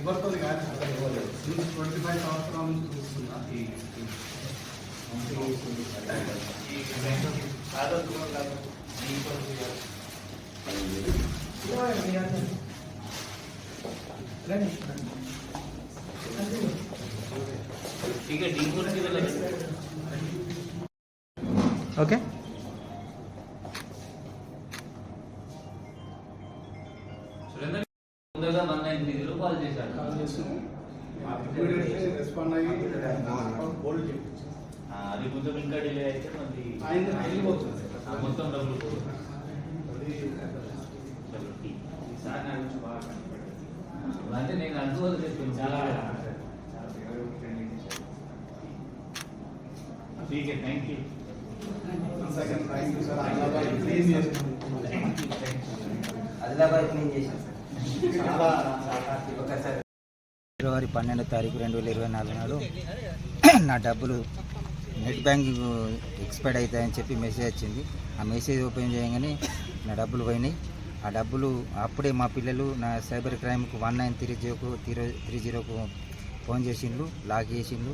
ఎవరితో కానీ twenty five సంవత్సరాల నుంచి చూస్తున్నా ఈ ఓకే ముందుగా మన ఎనిమిది రూపాయలు చేశాడు కాల్ చేస్తున్నాం ఇమీడియట్లీ రెస్పాండ్ అయ్యి అది కొంచెం ఇంకా డిలే అయితే మళ్ళీ ఆయన మొత్తం డబ్బులు పోతుంది. అంటే నేను అనుకోవద్దు చెప్పాను చాలా ఠీకే thank you second thank you sir ఫిబ్రవరి పన్నెండో తారీఖు రెండు వేల ఇరవై నాలుగు నాడు నా డబ్బులు నెట్ బ్యాంకింగ్ ఎక్స్పైర్డ్ అవుతాయని చెప్పి మెసేజ్ వచ్చింది. ఆ మెసేజ్ ఓపెన్ చేయగానే నా డబ్బులు పోయినాయి. ఆ డబ్బులు అప్పుడే మా పిల్లలు నా సైబర్ క్రైమ్కు వన్ నైన్ త్రీ జీరోకు త్రీ త్రీ జీరోకు ఫోన్ చేసిండ్రు లాక్ చేసిండ్రు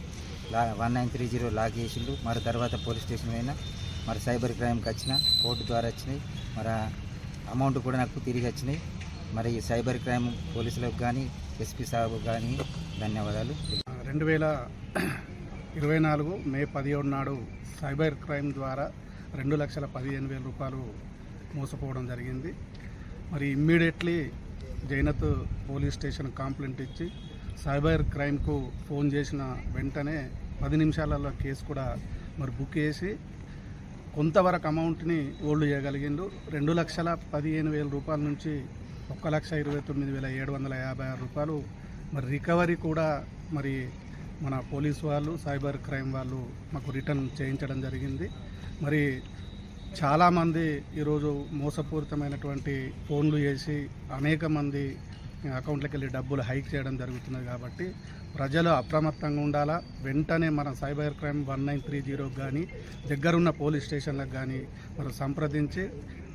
లా one nine three zero lock చేసిండ్రు. మరి తర్వాత పోలీస్ స్టేషన్ అయినా మరి సైబర్ క్రైమ్కి వచ్చిన కోర్టు ద్వారా వచ్చినాయి. మరి అమౌంట్ కూడా నాకు తిరిగి వచ్చినాయి. మరి సైబర్ క్రైమ్ పోలీసులకు కానీ ఎస్పీ సాబు కానీ ధన్యవాదాలు. రెండు వేల ఇరవై నాలుగు మే పదిహేడు నాడు సైబర్ క్రైమ్ ద్వారా రెండు లక్షల పదిహేను వేల రూపాయలు మోసపోవడం జరిగింది. మరి immediately Jainath police station complaint ఇచ్చి సైబర్ క్రైమ్కు ఫోన్ చేసిన వెంటనే పది నిమిషాలలో కేసు కూడా మరి బుక్ చేసి కొంతవరకు అమౌంట్ని ఓల్డ్ చేయగలిగిండు. రెండు లక్షల పదిహేను వేల రూపాయల నుంచి ఒక్క లక్ష ఇరవై తొమ్మిది వేల ఏడు వందల యాభై ఆరు రూపాయలు. మరి రికవరీ కూడా మరి మన పోలీస్ వాళ్ళు సైబర్ క్రైమ్ వాళ్ళు మాకు రిటర్న్ చేయించడం జరిగింది. మరి చాలామంది ఈరోజు మోసపూరితమైనటువంటి ఫోన్లు చేసి అనేక మంది అకౌంట్లకు వెళ్ళి డబ్బులు హైక్ చేయడం జరుగుతున్నది కాబట్టి ప్రజలు అప్రమత్తంగా ఉండాలా? వెంటనే మన cyber crime one nine three జీరోకి కానీ దగ్గరున్న పోలీస్ స్టేషన్లకు కానీ మరి సంప్రదించి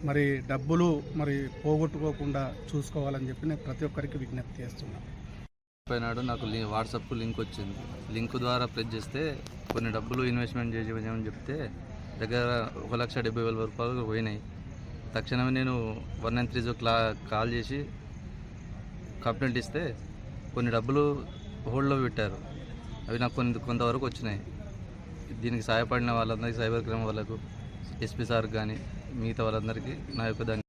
మరి డబ్బులు మరి పోగొట్టుకోకుండా చూసుకోవాలని చెప్పి నేను ప్రతి ఒక్కరికి విజ్ఞప్తి చేస్తున్నాను. పోయినాడు నాకు వాట్సాప్ లింక్ వచ్చింది. లింక్ ద్వారా ప్రెస్ చేస్తే కొన్ని డబ్బులు ఇన్వెస్ట్మెంట్ చేయమని చెప్తే దగ్గర ఒక లక్ష డెబ్బై వేల రూపాయలు పోయినాయి. తక్షణమే నేను వన్ నైన్ త్రీ జో క్లా కాల్ చేసి కంప్లైంట్ ఇస్తే కొన్ని డబ్బులు హోల్డ్లో పెట్టారు. అవి నాకు కొన్ని కొంతవరకు వచ్చినాయి. దీనికి సహాయపడిన వాళ్ళందరికీ సైబర్ క్రైమ్ వాళ్ళకు ఎస్పీ సార్ కానీ మిగతా వాళ్ళందరికీ నా యొక్క ధన్యవాదాలు.